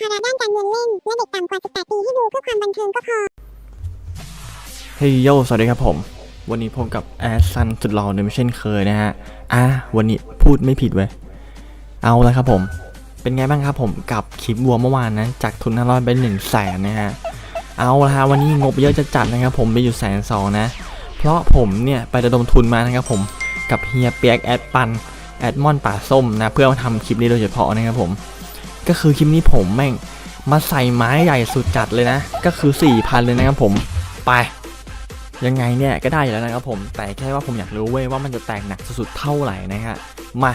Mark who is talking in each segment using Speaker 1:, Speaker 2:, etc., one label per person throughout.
Speaker 1: ภาระด้านการเงินเล่น และเด็กต่ำกว่า 18 ปีที่ดูเพื่อความบันเทิงก็พอ
Speaker 2: เฮ้ยโยสวัสดีครับผม วันนี้พบกับแอสซันสุดหล่อเดิมเช่นเคยนะฮะ อะ วันนี้พูดไม่ผิดเว้ย เอาละครับผม เป็นไงบ้างครับผมกับคลิปวัวเมื่อวานนะ จากทุนห้าร้อยเป็นหนึ่งแสนนะฮะ เอาละฮะวันนี้งบเยอะจะจัดนะครับผมไปอยู่แสนสองนะ เพราะผมเนี่ยไประดมทุนมานะครับผม กับเฮียเปียกแอดปันแอดมอนป่าส้มนะเพื่อมาทำคลิปนี้โดยเฉพาะนะครับผม ก็คือคลิปนี้ผมแม่งมาใส่ไม้ใหญ่สุดจัดเลยนะ ก็คือ 4,000 เลยนะครับผมไป ยังไงเนี่ยก็ได้อยู่แล้วนะครับผม แต่แค่ว่าผมอยากรู้เว้ยว่ามันจะแตกหนักสุดๆเท่าไหร่นะฮะมา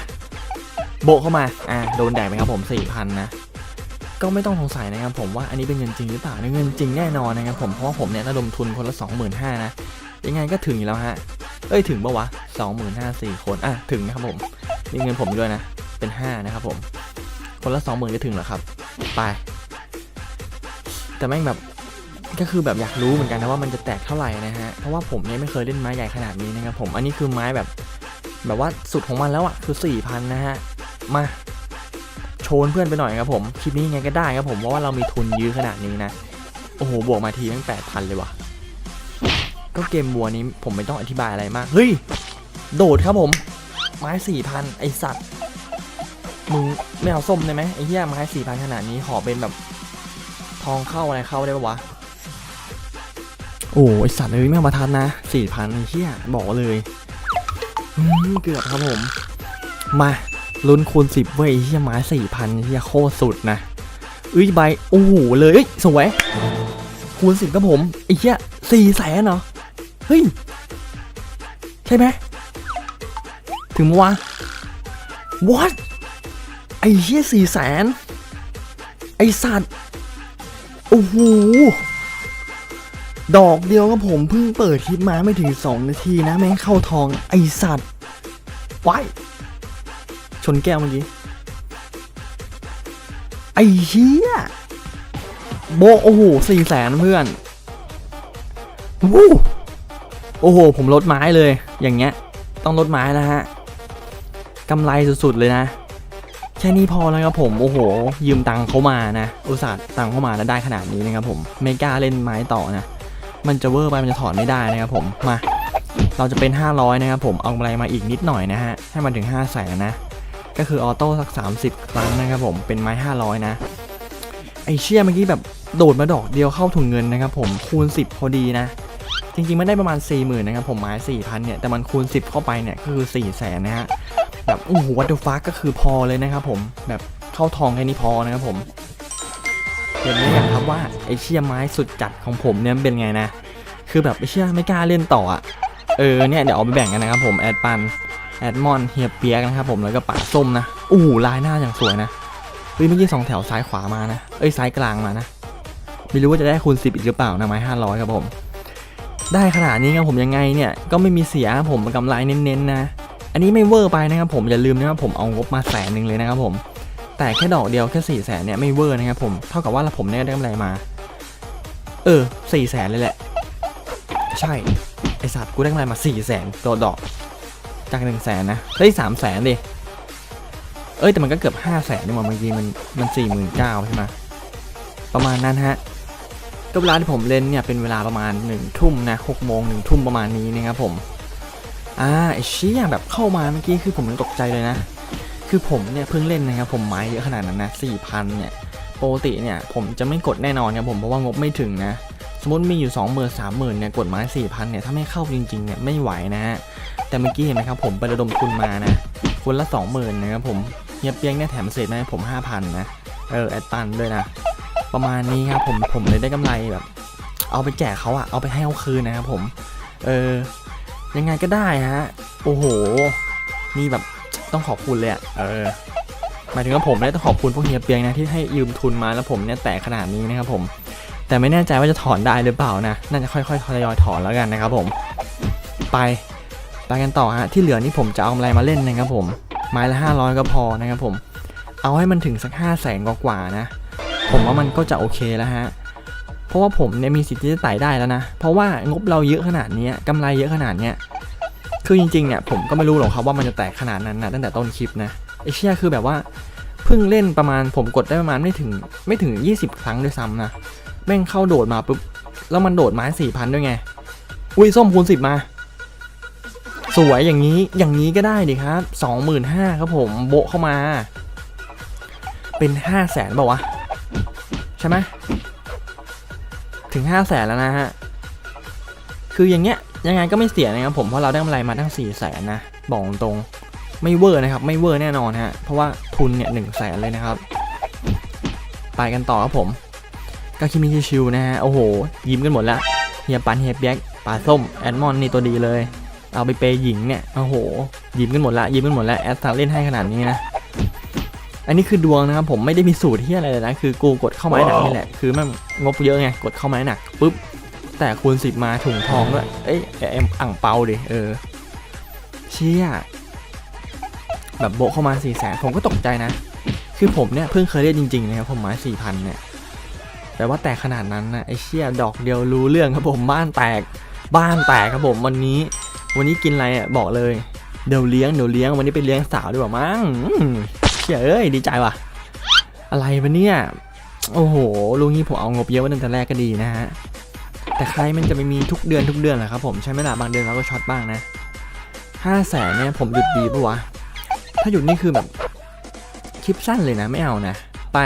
Speaker 2: โบเข้ามาอ่าโดนแดกไปครับผม 4,000 นะก็ไม่ต้องสงสัยนะครับผมว่าอันนี้เป็นเงินจริงหรือเปล่าเงินจริงแน่นอนนะครับผมเพราะว่าผมเนี่ยระดมทุนคนละ 25,000นะยังไงก็ถึงอยู่แล้วฮะเอ้ยถึงปะวะ25,000 4คนอะถึงนะครับผมมีเงินผมด้วยนะเป็น 5 นะครับผม คนละ20,000จะถึงเหรอครับ ไป แต่แม่งแบบก็คือแบบอยากรู้เหมือนกันนะว่ามันจะแตกเท่าไหร่นะฮะ เพราะว่าผมเนี่ยไม่เคยเล่นไม้ใหญ่ขนาดนี้นะครับผม อันนี้คือไม้แบบ แบบว่าสุดของมันแล้วอะ่ะคือ4,000นนะฮะ มาโชว์เพื่อนไปหน่อยครับผม คลิปนี้ไงก็ได้ครับผมเพราะว่าเรามีทุนยื้อขนาดนี้นะ โอ้โห บวกมาทีตั้ง8,000เลยว่ะ ก็เกมบัวนี้ผมไม่ต้องอธิบายอะไรมาก เฮ้ย โดดครับผม ไม้4,000ไอสัตว์ มึงไม่เอาส้มได้ไหมไอ้เหี้ยไม้สี่พันขนาดนี้ขอเป็นแบบ ทองเข้าอะไรเข้าได้ปะวะ โอ้ไอสัตว์เลยไม่เอามาทันนะสี่พันไอ้เหี้ยบอกเลยเกือบครับผม มาลุ้นคูณสิบเว้ยไอ้เหี้ยไม้สี่พันเหี้ยโคตรสุดนะเอ้ยใบโอ้โหเลยเอ้ยสวยคูณสิบครับผมไอ้เหี้ยสี่แสนเหรอเฮ้ยใช่ไหมถึงมาวะ what อ้เหี้ยสี่แสนไอสัตว์ โอ้โห ดอกเดียวก็ผมเพิ่งเปิดคลิปมาไม่ถึง 2 นาทีนะแม่งเข้าทองไอสัตว์ไว้ชนแก้วเมื่อกี้ ไอเหี้ยโบโอ้โหสี่แสนเพื่อนวู้โอ้โห ผมลดไม้เลย อย่างเงี้ย ต้องลดไม้แล้วฮะกำไรสุดๆเลยนะ ค่นี้พอแล้วครับผม โอ้โห ยืมตังค์เขามานะ อุตส่าห์ตังค์เขามาแล้วได้ขนาดนี้นะครับผมไม่กล้าเล่นไม้ต่อนะ มันจะเวอร์ไปมันจะถอนไม่ได้นะครับผม มา เราจะเป็น 500 นะครับผม เอากำไรมาอีกนิดหน่อยนะฮะ ให้มันถึง 5 0 0แสนนะ ก็คือออโต้สัก 30 ครั้งนะครับผม เป็นไม้ 500 นะ ไอเชี่ยเมื่อกี้แบบโดดมาดอกเดียวเข้าถุงเงินนะครับผม คูณ 10 พอดีนะ จริงๆมันได้ประมาณ 40,000นะครับผมไม้4,000เนี่ย แต่มันคูณ 10 เข้าไปเนี่ยก็คือ4 0 0แสนนะฮะ แบบโอ้โหวัตถุฟักก็คือพอเลยนะครับผมแบบเข้าทองแค่นี้พอนะครับผมเห็นไหมครับว่าไอเชี่ยไม้สุดจัดของผมเนี่ยเป็นไงนะ คือแบบไอเชี่ยไม่กล้าเล่นต่ออะเออเนี่ยเดี๋ยวเอาไปแบ่งกันนะครับผมแอดปันแอดมอนเฮียเปียกนะครับผมแล้วก็ป่าส้มนะโอ้โหลายหน้าอย่างสวยนะเฮ้ยเมื่อกี้สองแถวซ้ายขวามานะเอ้ยซ้ายกลางมานะไม่รู้ว่าจะได้คูณ10อีกหรือเปล่านะไม้500ครับผมได้ขนาดนี้ครับผมยังไงเนี่ยก็ไม่มีเสียผมกำไรเน้นๆนะ อันนี้ไม่เวอร์ไปนะครับผมอย่าลืมนะครับผมเอางบมาแสนหนึ่งเลยนะครับผม แต่แค่ดอกเดียวแค่สี่แสนเนี่ยไม่เวอร์นะครับผมเท่ากับว่าผมเนี่ยได้กำไรมา เออสี่แสนเลยแหละ ใช่ไอสัตว์กูได้กำไรมาสี่แสนตัวดอก จากหนึ่งแสนนะได้สามแสนดิเอ้ยแต่มันก็เกือบห้าแสนนี่หว่าเมื่อกี้มันมันสี่หมื่นเก้าใช่ไหมประมาณนั้นฮะก็เวลาที่ผมเล่นเนี่ยเป็นเวลาประมาณหนึ่งทุ่มนะหกโมงหนึ่งทุ่มประมาณนี้นะครับผม อ่าไอเชี่ยแบบเข้ามาเมื่อกี้คือผมยังตกใจเลยนะ คือผมเนี่ยเพิ่งเล่นนะครับผมไม้เยอะขนาดนั้นนะสี่พันเนี่ยปกติเนี่ยผมจะไม่กดแน่นอนครับผมเพราะว่างบไม่ถึงนะ สมมติมีอยู่ 2 0 0 0 0 3 0 0 0เนี่ยกดไม้สี่พันเนี่ยถ้าไม่เข้าจริงๆเนี่ยไม่ไหวนะฮะแต่เมื่อกี้เห็นไหมครับผมไประดมทุนมานะคนละ 20,000นะครับผมเฮียเปียงเนี่ยแถมเศษมาให้ผม 5,000นะเออแอดตันด้วยนะประมาณนี้ครับผมผมเลยได้กำไรแบบ เอาไปแจกเขาอะเอาไปให้เขาคืนนะครับผม เออ ยังไงก็ได้ฮะ โอ้โห นี่แบบต้องขอบคุณเลยอะเออหมายถึงว่าผมเนี่ยต้องขอบคุณพวกเฮียเปียงนะที่ให้ยืมทุนมาแล้วผมเนี่ยแตกขนาดนี้นะครับผม แต่ไม่แน่ใจว่าจะถอนได้หรือเปล่านะ น่าจะค่อยๆทยอยถอนแล้วกันนะครับผม ไปไปกันต่อฮะ ที่เหลือนี่ผมจะเอาอะไรมาเล่นนะครับผม ไม้ละ 500 ก็พอนะครับผม เอาให้มันถึงสัก 5 0 0แสนกว่าๆนะ ผมว่ามันก็จะโอเคแล้วฮะ เพราะว่าผมเนี่ยมีสิทธิ์ที่จะไต่ได้แล้วนะ เพราะว่างบเราเยอะขนาดนี้ยกำไรเยอะขนาดเนี้ยคือจริงๆเนี่ยผมก็ไม่รู้หรอกครับว่ามันจะแตกขนาดนั้นนะตั้งแต่ต้นคลิปนะไอเชี่ยคือแบบว่าเพิ่งเล่นประมาณผมกดได้ประมาณไม่ถึงไม่ถึง 20 ครั้งด้วยซ้ำนะแม่งเข้าโดดมาปุ๊บแล้วมันโดดไม้สี่พันด้วยไง อุ้ยส้มคูณสิบมา สวยอย่างนี้อย่างนี้ก็ได้ดิครับสองหมื่นห้าครับผมโบเข้ามา เป็นห้าแสนเปล่าวะ ใช่ไหม ถึงห้าแสนแล้วนะฮะ คืออย่างเงี้ยยังไงก็ไม่เสียนะครับผมเพราะเราได้กำไรมาตั้งสี่แสนนะ บอกตรงๆไม่เวอร์นะครับ ไม่เวอร์แน่นอนฮะ เพราะว่าทุนเนี่ยหนึ่งแสนเลยนะครับ ไปกันต่อครับผมก็คิมิชิวๆนะฮะ โอ้โห ยิ้มกันหมดล้วเฮียปันเฮียเปียกปลาส้ม แอดมอนนี่ตัวดีเลย เอาไปเปย์หญิงเนี่ย โอ้โห ยิ้มกันหมดละยิ้มกันหมดล้วแอดสังเล่นให้ขนาดนี้นะ อันนี้คือดวงนะครับผมไม่ได้มีสูตรที่อะไรเลยนะคือกูกดเข้าไม้หนักนี่แหละคือมันงบเยอะไงกดเข้าไม้หนักปุ๊บแต่คูณสิบมาถุงทองด้วยเอ้ยเอ็มอ่างเปาดิเออเชี่ยแบบโบะเข้ามาสี่แสนผมก็ตกใจนะ คือผมเนี่ยเพิ่งเคยเล่นจริงๆนะครับผมไม้สี่พันเนี่ยแต่ว่าแตกขนาดนั้นนะไอเชี่ยดอกเดียวรู้เรื่องครับผมบ้านแตกบ้านแตกครับผมวันนี้ วันนี้กินอะไรอะบอกเลยเดี๋ยวเลี้ยงเดี๋ยวเลี้ยงวันนี้ไปเลี้ยงสาวดีกว่ามั้งอืม เยอ้ยดีใจว่ะ อะไรวะเนี่ย โอ้โหลุงนี้ผมเอางบเยอะไว้ตั้งแต่แรกก็ดีนะฮะ แต่ใครมันจะไม่มีทุกเดือนทุกเดือนเหรอครับผมใช่ไหมล่ะบางเดือนเราก็ช็อตบ้างนะห้าแสนเนี่ยผมหยุดดีปะวะ ถ้าหยุดนี่คือแบบคลิปสั้นเลยนะไม่เอานะ ไป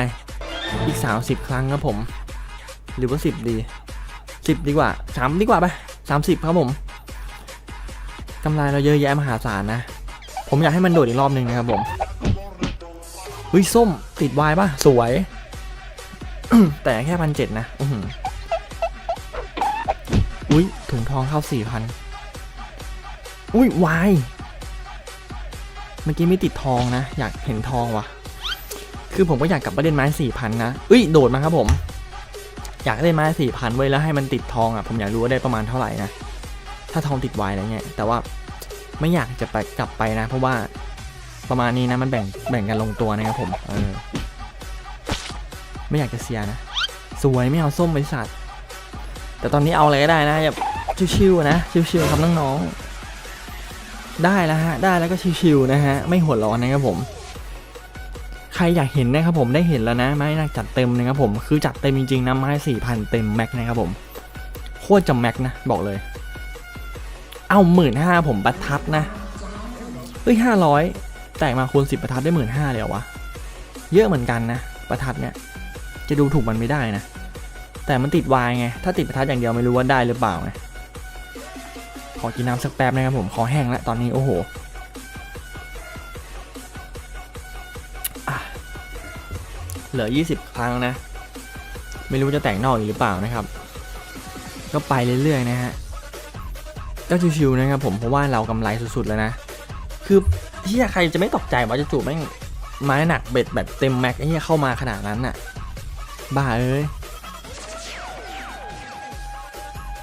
Speaker 2: อีกสามสิบครั้งครับผม หรือว่าสิบดีสิบดีกว่าสามดีกว่าไปสามสิบครับผมกำไรเราเยอะแยะมหาศาลนะ ผมอยากให้มันโดดอีกรอบหนึ่งนะครับผม เฮ้ยส้มติดวายป่ะ สวย แต่แค่พันเจ็ดนะอืออุ้ยถุงทองเข้าสี่พันอุ้ยวายเมื่อกี้ไม่ติดทองนะ อยากเห็นทองว่ะคือผมก็อยากกลับมาเล่นไม้สี่พันนะเอ้ยโดดมาครับผม อยากได้ไม้สี่พันไว้แล้วให้มันติดทองอะผมอยากรู้ว่าได้ประมาณเท่าไหร่นะถ้าทองติดไวอะไรเงี้ยแต่ว่าไม่อยากจะไปกลับไปนะ เพราะว่า ประมาณนี้นะมันแบ่งแบ่งกันลงตัวนะครับผมเออไม่อยากจะเสียนะ สวยไม่เอาส้มบริษัทแต่ตอนนี้เอาอะไรก็ได้นะอย่าชิวๆนะชิวๆครับน้องๆได้แล้วฮะได้แล้วก็ชิวๆนะฮะไม่หัวร้อนนะครับผม ใครอยากเห็นนะครับผมได้เห็นแล้วนะ ไม้นักจัดเต็มนะครับผมคือจัดเต็มจริงๆนะไม้สี่พันเต็มแม็กนะครับผมโคตรจะแม็กนะบอกเลย เอาหมื่นห้าผมประทัดนะเฮ้ยห้าร้อย แตกมาคูณสิบประทัดได้หมื่นห้าเลยเหรอวะ เยอะเหมือนกันนะ ประทัดเนี่ย จะดูถูกมันไม่ได้นะ แต่มันติดวายไง ถ้าติดประทัดอย่างเดียวไม่รู้ว่าได้หรือเปล่าไง ขอกินน้ำสักแป๊บนะครับผม คอแห้งแล้วตอนนี้โอ้โหเหลือ 20 ครั้งนะ ไม่รู้จะแต่งนอกอีกหรือเปล่านะครับ ก็ไปเรื่อยๆนะฮะก็ชิวๆนะครับผมเพราะว่าเรากำไรสุดๆแล้วนะ คือ ที่ใครจะไม่ตกใจว่าจะจูบแม่งไม้หนักเบ็ดแบบเต็มแม็กไอ้เหี้ยเข้ามาขนาดนั้นน่ะ บ้าเอ้ย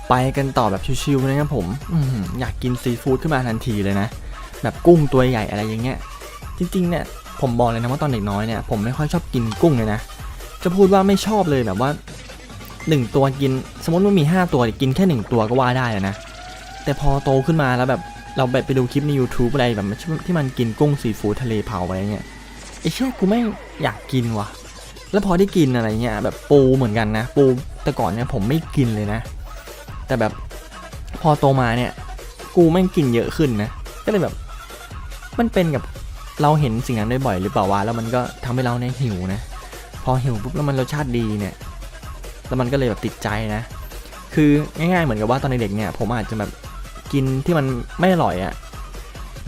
Speaker 2: ไปกันต่อแบบชิวๆนะครับผมออหืออยากกินซีฟู้ดขึ้นมาทันทีเลยนะ แบบกุ้งตัวใหญ่อะไรอย่างเงี้ย จริงๆเนี่ยผมบอกเลยนะว่าตอนเด็กน้อยเนี่ยผมไม่ค่อยชอบกินกุ้งเลยนะ จะพูดว่าไม่ชอบเลยแบบว่าหนึ่งตัวกิน สมมติว่ามี5ตัวกินแค่หนึ่งตัวก็ว่าได้อะนะ แต่พอโตขึ้นมาแล้วแบบ เราแบบไปดูคลิปใน YouTube อะไรแบบที่มันกินกุ้งซีฟู้ดทะเลเผาอะไรเงี้ยไอ้เช่กูไม่อยากกินว่ะ แล้วพอได้กินอะไรเงี้ยแบบปูเหมือนกันนะ ปูแต่ก่อนเนี่ยผมไม่กินเลยนะ แต่แบบพอโตมาเนี่ย กูแม่งกินเยอะขึ้นนะ ก็เลยแบบ มันเป็นกับเราเห็นสิ่งนั้นได้บ่อยหรือเปล่าวะแล้วมันก็ทำให้เราเนี่ยหิวนะ พอหิวปุ๊บแล้วมันรสชาติดีเนี่ย แล้วมันก็เลยแบบติดใจนะ คือง่ายๆเหมือนกับว่าตอนเด็กเนี่ย ผมอาจจะแบบ กินที่มันไม่อร่อยอะ่ะ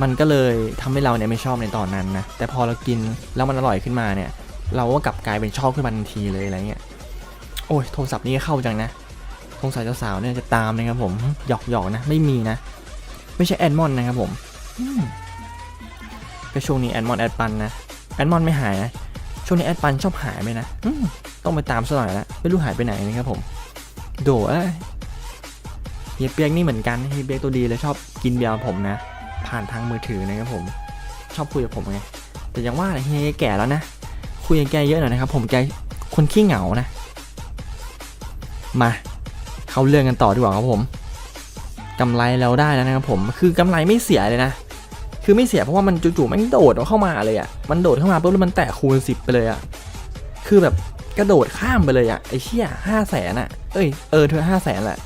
Speaker 2: มันก็เลยทำให้เราเนี่ยไม่ชอบในตอนนั้นนะแต่พอเรากินแล้วมันอร่อยขึ้นมาเนี่ย เราก็กลับกลายเป็นชอบขึ้นมาทันทีเลยอะไรเงี้ยโอ้ยโทรศัพท์นี่เข้าจังนะสงสัยสาวๆเนี่ยจะตามนะครับผมหยอกหยอกๆนะไม่มีนะ ไม่ใช่แอดมอนนะครับผมก็ช่วงนี้แอดมอนแอดปันนะแอดมอนไม่หายนะช่วงนี้แอดปันชอบหายไปนะมต้องไปตามซะหน่อยละไม่รู้หายไปไหนนะครับผม โด เฮียเปียกนี่เหมือนกันเฮียเปียกตัวดีเลยชอบกินเบียร์ผมนะ ผ่านทางมือถือนะครับผมชอบคุยกับผมไงแต่ยังว่าเฮียแก่แล้วนะคุยกับแกเยอะหน่อยนะครับ ผมแกคนขี้เหงานะ มาเข้าเรื่องกันต่อดีกว่าครับผมกำไรเราได้แล้วนะครับผมคือกำไรไม่เสียเลยนะคคือไม่เสียเพราะว่ามันจู่ๆมันโดดเข้ามาเลยอะ่ะมันโดดเข้ามาปุ๊บแล้วมันแตะคูณสิบไปเลยอะ่ะคือแบบกระโดดข้ามไปเลยอะ่ะไอ้เชี่ยห้าแสนอะเอ้ยเออเธอห้าแสนแหละ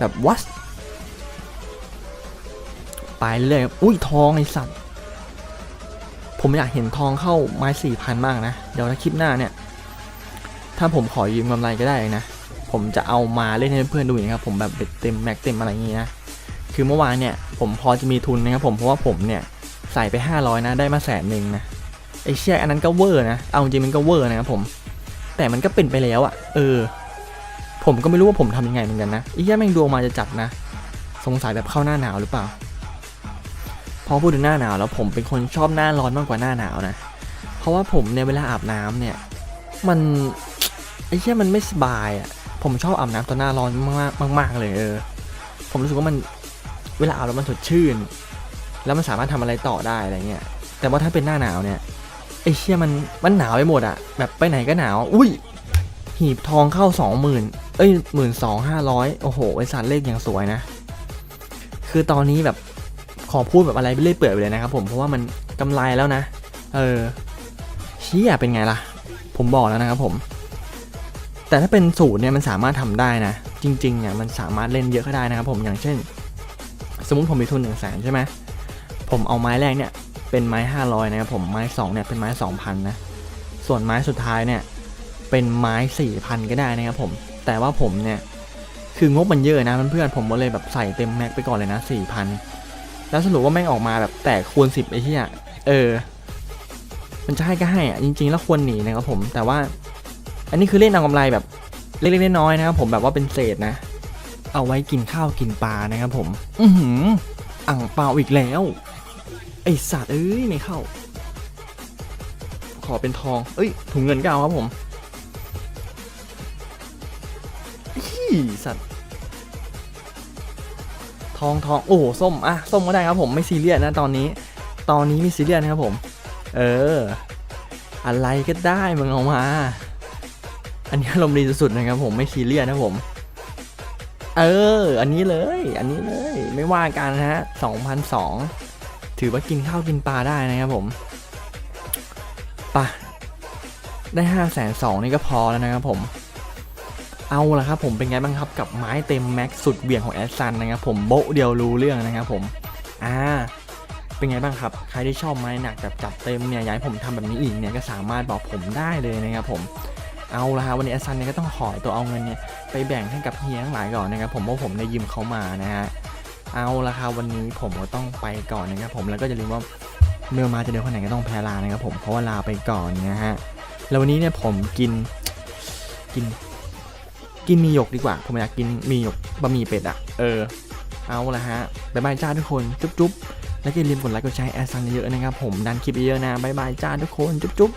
Speaker 2: แบบวัดไปเรื่อยอุ้ยทองไอ้สัตว์ผมอยากเห็นทองเข้าไม้สี่พันมากนะ เดี๋ยวถ้าคลิปหน้าเนี่ย ถ้าผมขอยืมกำไรก็ได้นะ ผมจะเอามาเล่นให้เพื่อนๆดูนะครับ ผมแบบเบ็ดเต็มแม็กเต็มอะไรอย่างงี้นะ คือเมื่อวานเนี่ย ผมพอจะมีทุนนะครับผมเพราะว่าผมเนี่ยใส่ไป 500 นะได้มาแสนหนึ่งนะไอเชี่ยอันนั้นก็เวอร์นะ เอาจริงมันก็เวอร์นะครับผม แต่มันก็เป็นไปแล้วอะ่ะเออ ผมก็ไม่รู้ว่าผมทำยังไงเหมือนกันนะไอ้เหี้ยแม่งดวงมาจะจัดนะ สงสัยแบบเข้าหน้าหนาวหรือเปล่า พอพูดถึงหน้าหนาวแล้วผมเป็นคนชอบหน้าร้อนมากกว่าหน้าหนาวนะ เพราะว่าผมเนี่ยเวลาอาบน้ำเนี่ย มันไอ้เชี่มันไม่สบายอะ่ะ ผมชอบอาบน้ำตอนหน้าร้อนมากๆมากเลยเออ ผมรู้สึกว่ามันเวลาอาบแล้วมันสดชื่น แล้วมันสามารถทำอะไรต่อได้อะไรเงี้ย แต่ว่าถ้าเป็นหน้าหนาวเนี่ยไอ้เชี่ยมันมันหนาวไปหมดอะแบบไปไหนก็หนาว อุ้ย หีบทองเข้าสองหมื่น เอ้ยหมื่นสองห้าร้อยโอ้โหไอสารเลขอย่างสวยนะ คือตอนนี้แบบขอพูดแบบอะไรไปเรื่อยเปื่อยไปเลยนะครับผมเพราะว่ามันกำไรแล้วนะ เออเชี่ยเป็นไงล่ะ ผมบอกแล้วนะครับผม แต่ถ้าเป็นสูตรเนี่ยมันสามารถทำได้นะ จริงๆเนี่ยมันสามารถเล่นเยอะก็ได้นะครับผมอย่างเช่น สมมติผมมีทุนหนึ่งแสนใช่ไหมผมเอาไม้แรกเนี่ยเป็นไม้ 500 นะครับผมไม้2เนี่ยเป็นไม้ 2,000 นะ ส่วนไม้สุดท้ายเนี่ยเป็นไม้ 4,000 ก็ได้นะครับผม แต่ว่าผมเนี่ยคืองบมันเยอะนะเพื่อนๆผมก็เลยแบบใส่เต็มแม็กไปก่อนเลยนะ4,000แล้วสรุปว่าแม่งออกมาแบบแตกคูณ10ไอ้ที่อะเออ มันจะให้ก็ให้อะจริง ๆ แล้วควรหนีนะครับผมแต่ว่า อันนี้คือเล่นเอากำไรแบบเล็กๆน้อยๆนะครับผมแบบว่าเป็นเศษนะ เอาไว้กินข้าวกินปลานะครับผม อือหืออ่างเปล่าอีกแล้ว ไอสัตว์เอ้ยไม่เข้า ขอเป็นทอง เอ้ยถุงเงินก็เอาครับผม สัตว์ทองทองโอ้โหส้มอะส้มก็ได้ครับผมไม่ซีเรียสนะตอนนี้ ตอนนี้ไม่ซีเรียสนะครับผม เออ อะไรก็ได้มึงเอามา อันนี้อารมดีสุดๆนะครับผมไม่ซีเรียสนะผม เออ อันนี้เลย อันนี้เลยไม่ว่ากันนะฮะ2,002ถือว่ากินข้าวกินปลาได้นะครับผมปะได้5 2 0 0 0นี่ก็พอแล้วนะครับผม เอาละครับผมเป็นไงบ้างครับกับไม้เต็มแม็กสุดเบี่ยงของแอดซันนะครับผมโบเดียวรู้เรื่องนะครับผมอ่าเป็นไงบ้างครับใครที่ชอบไม้หนักแบบจัดเต็มเนี่ยอยากให้ผมทำแบบนี้อีกเนี่ยก็สามารถบอกผมได้เลยนะครับผมเอาละฮะวันนี้แอดซันเนี่ยก็ต้องขอตัวเอาเงินเนี่ยไปแบ่งให้กับเฮียทั้งหลายก่อนนะครับผมเพราะผมได้ยืมเขามานะฮะเอาละครับวันนี้ผมก็ต้องไปก่อนนะครับผมแล้วก็อย่าลืมว่าเมื่อมาจะเดินคนไหนก็ต้องแพ้ลานะครับผมเพราะว่าลาไปก่อนนะฮะแล้ววันนี้เนี่ยผมกินกิน กินหมีหยกดีกว่า ผมอยากกินหมีหยกบะหมี่เป็ดอะเออ เอาละฮะบ๊ายบายจ้าทุกคน จุ๊บจุ๊บแล้วก็อย่าลืมกดไลค์กดแชร์แอดซันเยอะๆนะครับผมดันคลิปเยอะๆนะบ๊ายบายจ้าทุกคน จุ๊บจุ๊บ